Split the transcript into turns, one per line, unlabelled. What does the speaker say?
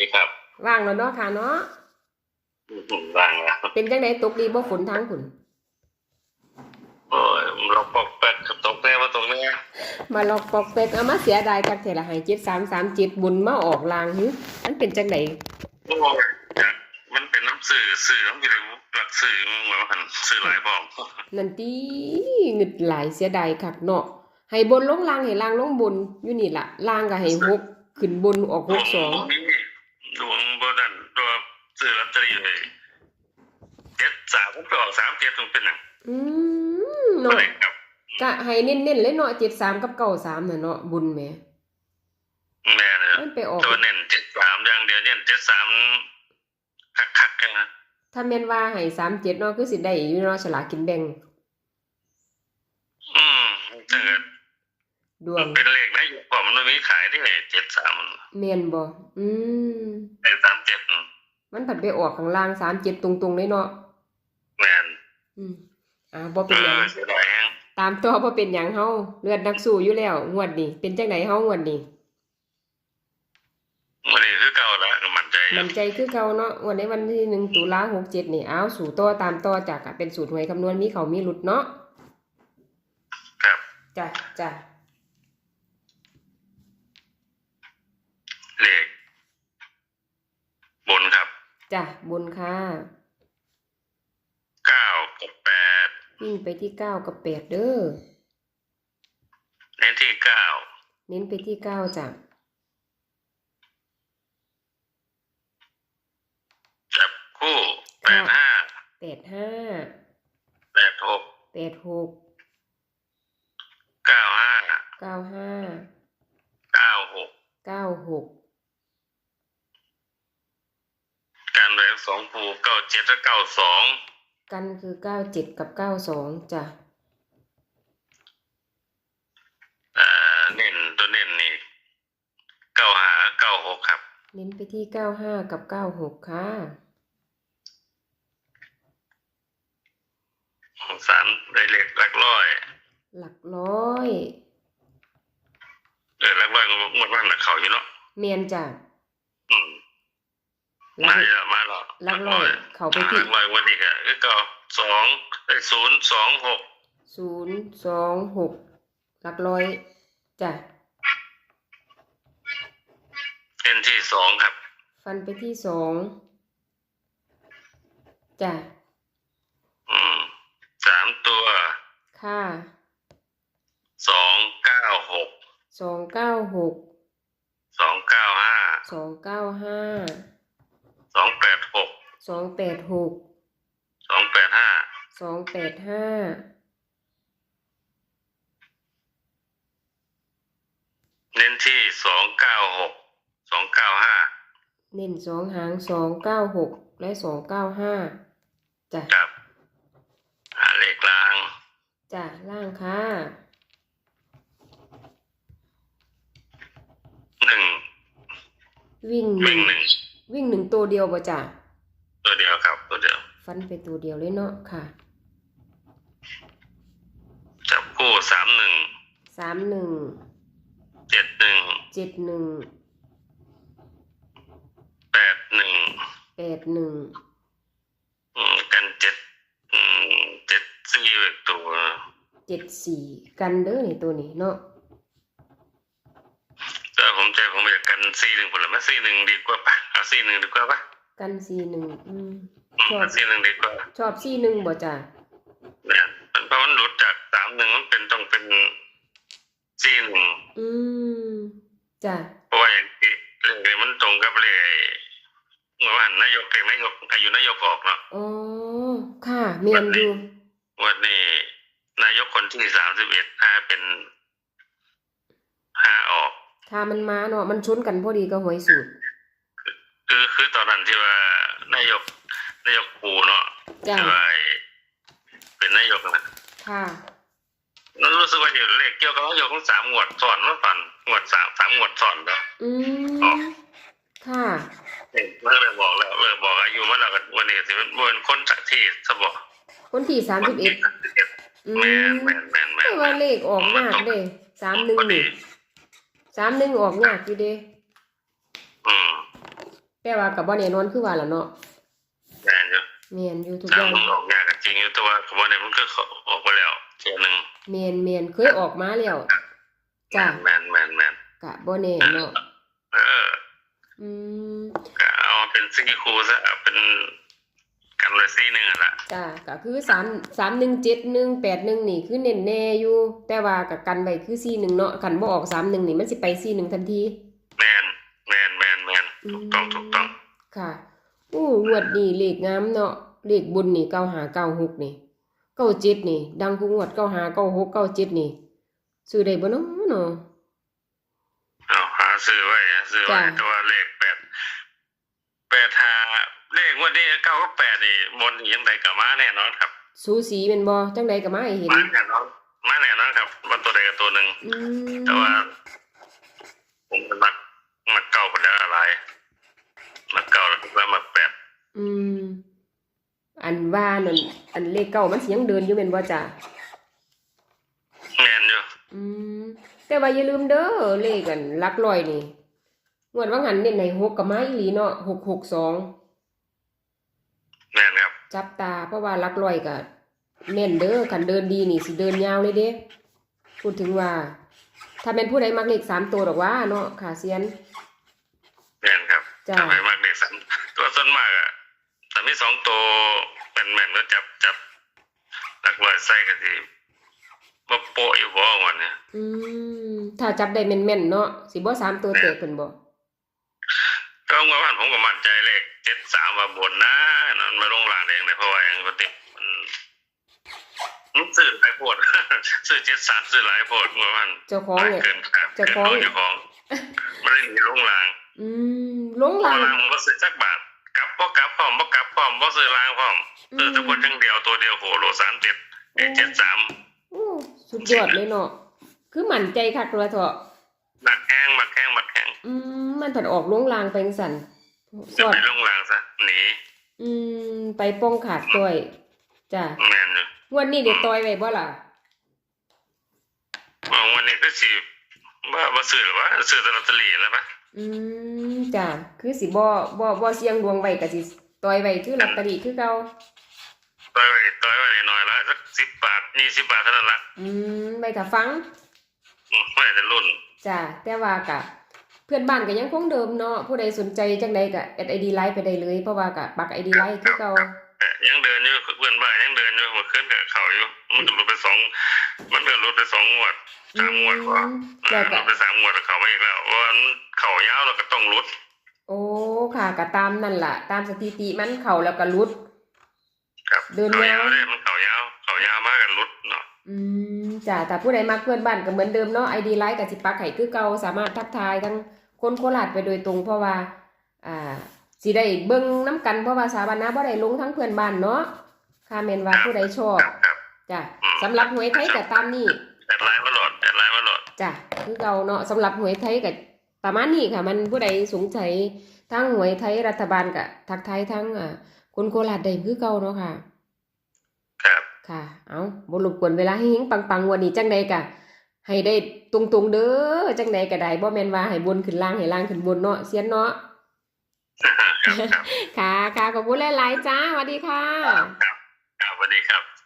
ดีครับ
ว่างแล้วเนาะค่ะเนาะ
อืมว่างแล้ว
เป็นจังไดตกดีบ่ฝนทางฝุ่น
โอ้ยเราปอกแปดกับตกแน่มาตรงนี้
มาลอกปอกเป็กเอามาเสียดายกักเทละหาย7337บุญมาออกลางหึมันเป็นจังได
โอ้ยจากมันเป็นน้ำสื่อสื่อน้ำอยู่ในหลักสื่อมึงเหมือนว่าหันสื่อหลายบอก
นั่นติเงึดหลายเสียดายคักเนาะให้บนลงลางให้ลางลงบนอยู่นี่ล่ะลางก็ให้หกขึ้นบนออกหกสอง
ดวงบนันตัวสื่อลอตเตอรี่เลยเจ็ดสามก็ออกสามเจ็ดมันเป็นหนัง
อืม
ตัว
เนาะ
ไหนครับ
กะให้เน้นๆเลยเนาะ73กับ93น่ะเนาะบุญแหม
แม่เนี่ย
มันไปออก
ตัวเน้นเจ็ดสามอย่างเดียวเนี่ยเจ็ดสามคักคักๆกันนะ
ถ้าแม่นว่าให้37เนาะคือสิได้อยู่เนาะฉลากกินแบ่ง
อืมถ้าเกิด
ดวง
เป็นเลขนะอยู่ก่อนมันไม่มีขายที่ไหนเจ็ดสาม
แม่นบ่อืม
เป็นสามเจ็ด
มันผัดไปออกข้างล่าง37ตรงๆเลยเนาะ
แมน
อืมอ่าบ่
เอ
เป็นหยัง
อเสียดายแฮง
ตามตัวบ่เป็นหยังเฮาเลือดนักสู้อยู่แล้วงวดนี้เป็นจังไดเฮางวดนี้
วันนี้คือเก่าแล้วมันใจอยู่
มันใจคือเก่าเนาะวันในวันที่1ตุลา67นี่อ้าวสู่ต่อตามต่อจากอะเป็นสูตรหวยคำนวณมีเขามีหลุดเนาะ
ครับ
จ้ะจ้ะ
เลขบนครับ
จ้ะบนค่ะ
เก้ากับแปด
วิ่งไปที่เก้ากับแปดเด้อ
เน้นที่เก้า
เน้นไปที่เก้าจ้ะ
จับคู่แปดห้า
แปดห้า
แปดหก
แปดหก
เก้าห้า
เก้าห้า
เก้าหก
เก้าหก
การเลย สองผูเก้าเจ็ดและเก้าสอง
กันคือเก้าเจ็ดกับเก้าสองจ้ะ
อ่าเน้นตัวเน้นนี่เก้าหาเก้าหกครับ
เน้นไปที่เก้าห้ากับเก้าหกค่ะ
สารได้เลขหลักร้อย
หลักร้อย
เออหลักร้อยก็งวดวันหลักเขาอยู่เนาะ
เมียนจ้ะ
อืม
หลั
มากแล้วมาแล้ว
หลักร้อยเขาไป
ห
ที่
ลักร้อยวันนี้ก็คือเก้าสองไอ้ศูนย์สองหก
ศูนย์สองหกหลักร้อยจ้ะ
เป็นที่สองครับ
ฟันไปที่สองจ้ะ
อืมสามตัว
ค่ะ
สองเก้าหก
สองเก้าหก
สองเก้าห้า
สองเก้าห้า
สองแปดหก
สองแปดหก
สองแปดห้า
สองแปดห้า
เน้นที่สองเก้าหกสองเก้าห้า
เน้นสองหางสองเก้าหกและสองเก้าห้าจ้ะ
กับหาเลขกลาง
จ้ะล่างค่ะ
หนึ่ง
วิ่งห
วิ่
นึ่
ง
ง
หนึ่ง
วิ่งหนึ่งตัวเดียวบ่จ้ะ
ตัวเดียวครับ ตัวเดียว
ฟันไปตัวเดียวเลยเนาะค่ะ
จับคู่สามหนึ่ง
สามหนึ่ง
เจ็ดหนึ่ง
เจ็ดหนึ่ง
แปดหนึ่ง
แปดหนึ่ง
อืมกันเจ็ดอืมเจ็ดสี่อีกตัว
เจ็ดสี่กันเด้อนี่ตัวนี้เนาะ
แต่ผมใจผมอยากกันสี่หนึ่งผลไม้สี่หนึ่งดีกว่าปะเอาสี่หนึ่งดีกว่าปะ
กันสี่หนึ่งอืม
อืม
ชอบ
เอาสี่หนึ่งดีกว่า
ชอบสี่หนึ่งบ่จ้ะ
เนี่ยมันเพราะมันหลุดจากสามหนึ่งมันเป็นต้องเป็นสี่หนึ่ง
อืมจ้ะ
เพราะว่าอย่างที่เรื่องนี้มันตรงกับเลยเมื่อวานนายกเองนายกอายุนายกออกเนาะ
อ๋อค่ะเมียนอยู่
วันนี้นายกคนที่สามสิบเอ็ดห้าเป็นห้าออก
ถ้ามันมาเนาะมันชนกันพอดีก็หวยสูตร
คือคือตอนนั้นที่ว่านายกนายกปูเนาะ
จ้ะ
ที่ว่าไอ้เป็นนายกนะ
ค่ะ
แล้วรู้สึกว่าอยู่เลขเกี่ยวกับนายกทั้งสามงวดสอนเมื่อปันงวดสามสามงวดสอนแล้ว
อื
อ๋อ
มค่ะ
เมื่อเลยบอกแล้วเลยบอกอายุมันแล้วก็วันนี้สิมันเป็นคนจากที่สบอก
คนที่สามสิบเอ็ดอื
แมน
ม
แมนแมนแมน
แต่ว่าเลขออกยากเด้สามหนึ่ง
พอดี
นี่สามหนึ่งออกยากอยู่เด้
อืม
แต่ว่าก็บ่แน่นอนคือว่าล่ะเนาะ
แม่นอยู่
แม่นอยู่ทุกอ
ถ้า
ย่าง
มันออกยากก็จริงอยู่แต่ว่าขบวนเนี่ยมันก็ออกไปแล้วเทียหนึ่ง
แม่นแม่นเคยออกมาแล้วจ้ะ
แม่นแม่นแม่น
ก็บ่แน่เนาะ
เออ
อืม
ก็เอาเป็นซีคูซะเอาเป็นกันเลยซีหนึ่งอะละ
จ้ะก็คือ3 317181นี่คือเน้นแน่อยู่ แต่ว่าก็กันไว้คือ41เนาะคันบ่ออก31นี่มันสิไป41ทันที
แมนแมนแมนแมนถูกต้องถูกต้อง
ค่ะอู้งวดนี้เลขงามเนาะเลขบุญนี่9596นี่97นี่ ดังกูงวด95 96 97นี่ซื้อได้บ่เนาะเนาะ
เอาหาซื้อไว้หาซื้อไว้
จ้ะ
แต่ว่าเลขแปดแปดหาเลขงวันนี้เก้าก็แปดนี่บนยังไงกับมาแน่นอนครับ
สูสีแม่นบ่จังใดก็มาให้เห็น
มาแน่นอนมาแน่นอนครับวันตัวใดกับตัวหนึ่ง
อืม
แต่ว่า ผมเป็นมักมักเก่าไปแล้วอะไร มักเก่าแล้วก็มักแปด
อืม อันว่านั่นอันเลขเก้ามันสิยังเดินอยู่แม่นบ่จ้ะ
แมนอยู่
อืม แต่ว่าอย่าลืมเด้อเลขกันหลักร้อยนี่งวดว่างันเน้นให้6กับมาอีหลีเนาะ662
แมนครับ
จับตาเพราะว่าหลักร้อยก็แม่นเด้อคันเดินดีนี่สิเดินยาวเลยเด้พูดถึงว่า ถ้าเป็นผู้ใดมักเลขสามตัวดอกว่าเนาะขาเซียน
แมนครับ
จ้ะ
ทำไมมากเด็ก สามตัวส่วนมากอะแต่มีสองตัวเป็นแม่นก็จับจับหลักลอยใส่กันทีว่าโปะอยู่บ่วันเนี่ย
อืมถ้าจับได้แม่นๆเนาะสิบ่สามตัวเตะเพิ่นบ่
ก็เมื่อวานผมก็มั่นใจเลขเจ็ดสามว่าบนนะนั่นมาลงหลังเองเลยเพราะว่าอย่างปกติมันมันซื้อหลายโพดซื้อเจ็ดสามซื้อหลายโพดเมื่อวาน
เจ้าของ
หลาย
เนี่ย
เกินครับ
เจ้าของ
เจ้าของไม่ได้หนีลงหลัง
อืมลง
ล
หลัง
งหลังบ่ซื้อจักบาทก ลับบ่กลับพร้อมบ่กลับพร้อมบ่ซื้อลางพร้อม
อื
ซื้อ
ม
แต่บนจังเดียวตัวเดียวโหโลสามเจ็ดเจ็ดสาม
โอ้สุดยอดเลยเนาะคือมั่นใจคักเลยเถอะ
หนักแข้งหมักแข้งหมักแข้ง
อืมมันผัดออกลงลางไปจังซั่นส
จะ
อด
ไปลงหลังซะหนี
อืม ไปป้องขาดด้วยจ้ะ
แม่นอยู่
งวดนี้ได้ต่อยไว้บ่ล่ะ
ว่าวันนี้ก็สิว่าบ่ซื้อหรือว่าซื้อแต่ลอตเตอรี่แล้วปะ
อืมจ้ะคือสิบ่บ่บ่เสี่ยงดวงไว้ก็สิต่อยไว้คือลอตเตอรี่คือเก่า
ต่อยไว้ต่อยไว้หน่อยละสักสิบบาทยี่สิบบาทเท่านั้นละ
อืมไว้ถ้าฟัง
อืมไม่แต่รุ่น
จ้ะแต่ว่าก็เพื่อนบ้านก็ยังคงเดิมเนาะผู้ใดสนใจจังใดก็แอด ID ไลน์ไปได้เลยเพราะว่าก็ปัก ID ไลน์คือเก่า
แต่ยังเดินอยู่เพื่อนบ้านยังเดินอยู่เมื่อคืนกับเขาอยู่มันก็หลุดไปสองมันก็หลุดไปสองงวด สามงวดกว่า
อืม
อ่า
แล้ว
ห
ก็
ลุดไปสามงวดแล้วเขาไม่อีกแล้วเพราะว่ามันเข่ายาวแล้วก็ต้องหลุด
โอ้ค่ะก็ตามนั่นล่ะ ตามสถิติมันเข้าแล้วก็หลุด
ครับ
เดิน
เข่ายา
วา
วเลยมันเข่ายาวเข่ายาวมากกันหลุดเนาะ
อืมจ้ะแต่ผู้ใดมักเพื่อนบ้านก็เหมือนเดิมเนาะ ID ไลน์ก็สิปักให้คือเก่าสามารถทักทายทั้งคนโคราชไปโดยตรงเพราะว่า อ่าสิได้เบิ่งน้กันเพราะว่าสาบานะบ่ได้ลงทั้งเพื่อนบ้านเนาะค่ะแม่นว่าผู้ใดชอบ
ครับครับ
จ้ะสำหรับหวยไทยก็ตามนี้
แอดไลน์มา
คือเก่าเนาะสำหรับหวยไทยก็ประมาณนี้ค่ะ มันผู้ใดสงสัยทั้งหวยไทยรัฐบาลก็ทักทายทั้งอ่าคนโคราชได้คือเก่าเนาะค่ะ
ครับ
ค่ะ เอาบ่รบกวนเวลาให้เฮงปังๆวันนี้จังใดกะให้ได้ตรงๆเด้อจังใดก็ได้บ่แม่นว่าให้บนขึ้นล่างให้ล่างขึ้นบนเนาะเซียนเนาะ
ครับครับ
ค่ะค่ะขอบคุณหลายๆจ้าสวัสดีค่ะ
ครับครับสวัสดีครับ